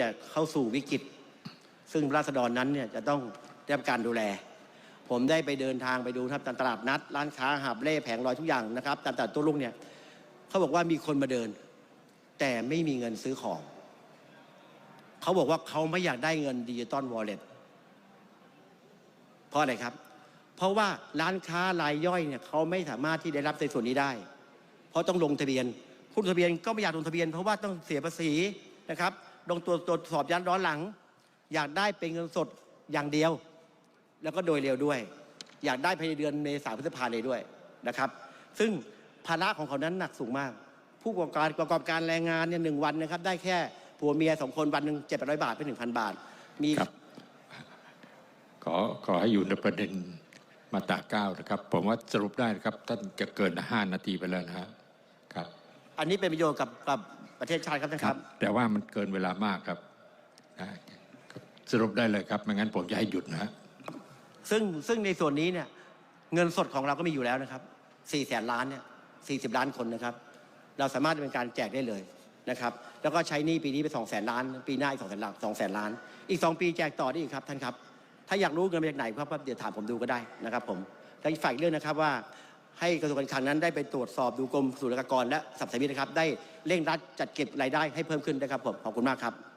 จะเข้าสู่วิกฤต ซึ่งราษฎรนั้นเนี่ยจะต้องได้รับการดูแล ผมได้ไปเดินทางไปดูครับตามตลาดนัด ร้านค้าหาบเล่แผงลอยทุกอย่างนะครับตามตลาดตัวลุงเนี่ยเขาบอกว่ามีคนมาเดิน แต่ไม่มีเงินซื้อของ เขาบอกว่าเขาไม่อยากได้เงินดิจิตอลวอลเล็ตเพราะอะไรครับ เพราะว่าร้านค้ารายย่อยเนี่ยเขาไม่สามารถที่ได้รับในส่วนนี้ได้ เพราะต้องลงทะเบียนผู้ลงทะเบียนก็ไม่อยากลงทะเบียน เพราะว่าต้องเสียภาษีนะครับ ลงตัวตรวจสอบย้อนร้อนหลัง อยากได้เป็นเงินสดอย่างเดียว แล้วก็โดยเร็วด้วย อยากได้ภายในเดือนเมษาพฤษภาเลยด้วยนะครับ ซึ่งภาระของเขานั้นหนักสูงมาก ผู้ประกอบการประกอบการแรงงานเนี่ยหนึ่งวันนะครับ ได้แค่ผัวเมียสองคนวันหนึ่งเจ็ดร้อยบาทเป็นหนึ่งพันบาท มีครับ ขอขอให้อยู่ในประเด็นมาตราเก้านะครับ ผมว่าสรุปได้นะครับ ท่านจะเกินห้านาทีไปแล้วนะฮะครับ อันนี้เป็นประโยชน์กับกับ ประเทศชาติครับท่านครับ แต่ว่ามันเกินเวลามากครับนะสรุปได้เลยครับไม่งั้นผมจะให้หยุดนะฮะซึ่งซึ่งในส่วนนี้เนี่ยเงินสดของเราก็มีอยู่แล้วนะครับ4แสนล้านเนี่ย40ล้านคนนะครับ เราสามารถเป็นการแจกได้เลยนะครับ แล้วก็ใช้หนี้ปีนี้ไป2แสนล้าน ปีหน้าอีก2แสนล้าน2แสนล้าน อีก 2 ปีแจกต่อได้อีกครับท่านครับ ถ้าอยากรู้เงินมาจากไหนครับเดี๋ยวถามผมดูก็ได้นะครับผม และอีกฝ่ายอีกเรื่องนะครับว่า ให้กระทรวงการคลังนั้นได้ไปตรวจสอบดูกรมศุลกากรและสับสามิตนะครับได้เร่งรัดจัดเก็บรายได้ให้เพิ่มขึ้นนะครับผมขอบคุณมากครับ